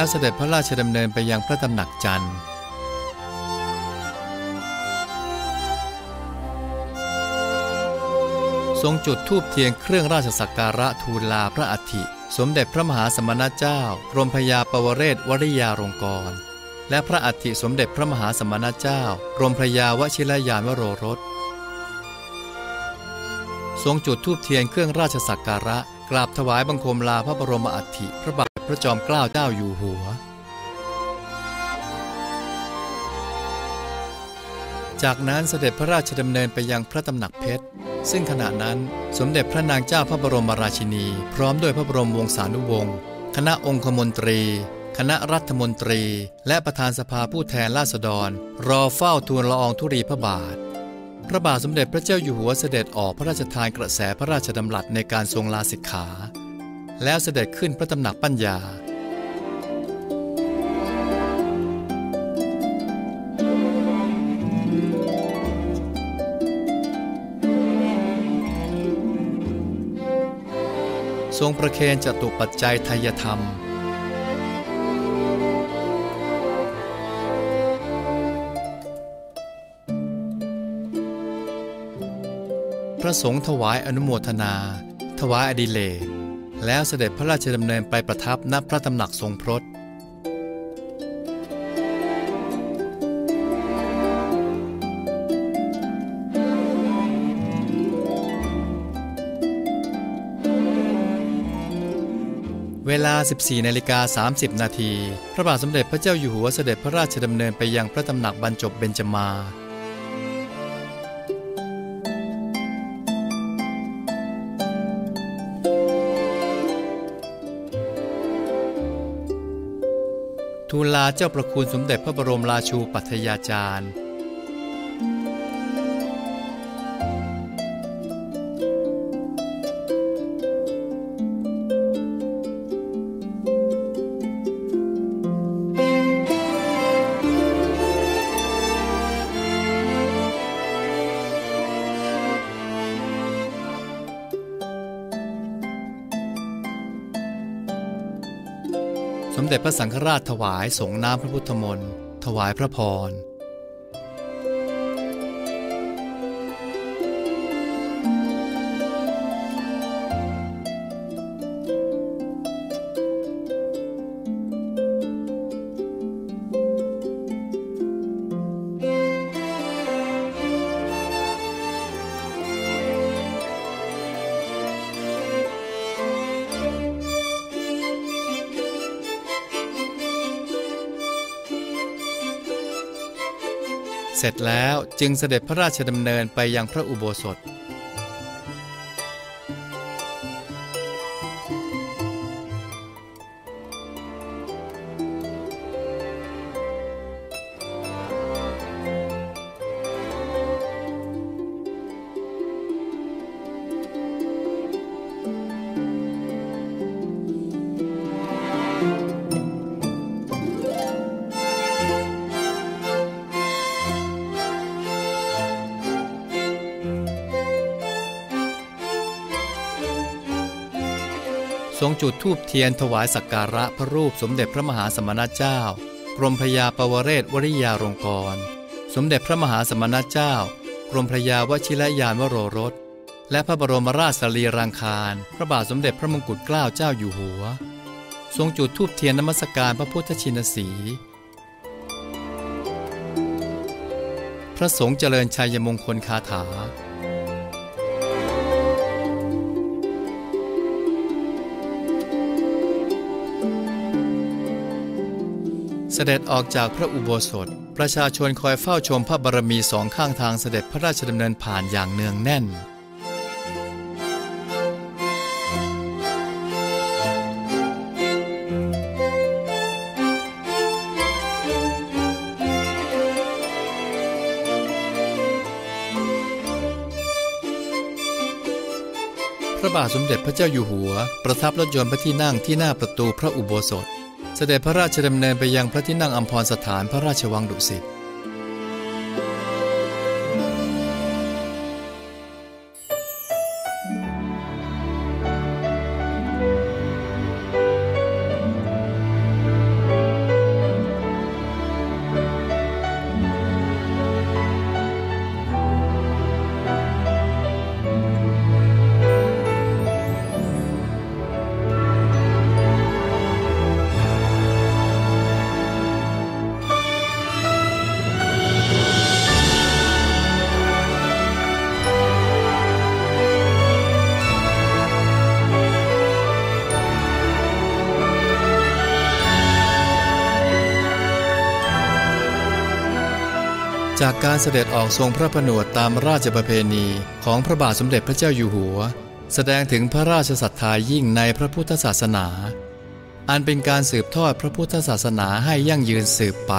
แล้วเสด็จพระราชดำเนินไปยังพระตำหนักจันทร์ทรงจุดธูปเทียนเครื่องราชสักการะทูลลาพระอัฐิ สมเด็จพระมหาสมณเจ้ากรมพยาปวเรศวริยาลงกร และพระอัฐิสมเด็จพระมหาสมณเจ้ากรมพยาวชิรยานวโรรสทรงจุดธูปเทียนเครื่องราชสักการะกราบถวายบังคมลาพระบรมอัฐิพระบาท ระจอมเกล้าเจ้าอยู่หัว จากนั้นเสด็จพระราชดำเนินไปยังพระตำหนักเพชร ซึ่งขณะนั้นสมเด็จพระนางเจ้าพระบรมราชินี พร้อมด้วยพระบรมวงศานุวงศ์คณะองคมนตรี คณะรัฐมนตรี และประธานสภาผู้แทนราษฎร รอเฝ้าทูลละอองธุรีพระบาท พระบาทสมเด็จพระเจ้าอยู่หัวเสด็จออกพระราชทานกระแสพระราชดำรัสในการทรงลาสิกขา แล้วเสด็จขึ้นพระตำหนักปัญญา ทรงประเคนจตุปัจจัยทายธรรม พระสงฆ์ถวายอนุโมทนา ถวายอดิเลก แล้วเสด็จพระราชดำเนินไปประทับณพระตำหนักทรงพรตเวลา 14นาฬิกา30 นาที พระบาทสมเด็จพระเจ้าอยู่หัวเสด็จพระราชดำเนินไปยังพระตำหนักบรรจบเบญจมา ทูลลาเจ้าประคุณสมเด็จพระบรมราชูปัทยาจารย์ มเด็จพระสังฆราชถวายสงน้ำพระพุทธมนต์ถวายพระพร เสร็จแล้วจึงเสด็จพระราชดำเนินไปยังพระอุโบสถ ทรงจุดธูปเทียนถวายสักการะพระรูปสมเด็จพระมหาสมณเจ้ากรมพระยาปวเรศวริยาลงกร สมเด็จพระมหาสมณเจ้ากรมพระยาวชิรยานวโรรส และพระบรมราชสรีรางคาร พระบาทสมเด็จพระมงกุฎเกล้าเจ้าอยู่หัว ทรงจุดธูปเทียนนมัสการพระพุทธชินสี พระสงฆ์เจริญชัยมงคลคาถา สด็จออกจากพระอุโบสถ ประชาชนคอยเฝ้าชมพระบารมีสองข้างทางเสด็จพระราชดำเนินผ่านอย่างเนืองแน่น พระบาทสมเด็จพระเจ้าอยู่หัว ประทับรถยนต์พระที่นั่งที่หน้าประตูพระอุโบสถ เสด็จพระราชดำเนินไปยังพระที่นั่งอัมพรสถานพระราชวังดุสิต จากการเสด็จออกทรงพระผนวดตามราชประเพณีของพระบาทสมเด็จพระเจ้าอยู่หัว แสดงถึงพระราชศรัทธายิ่งในพระพุทธศาสนา อันเป็นการสืบทอดพระพุทธศาสนาให้ยั่งยืนสืบไป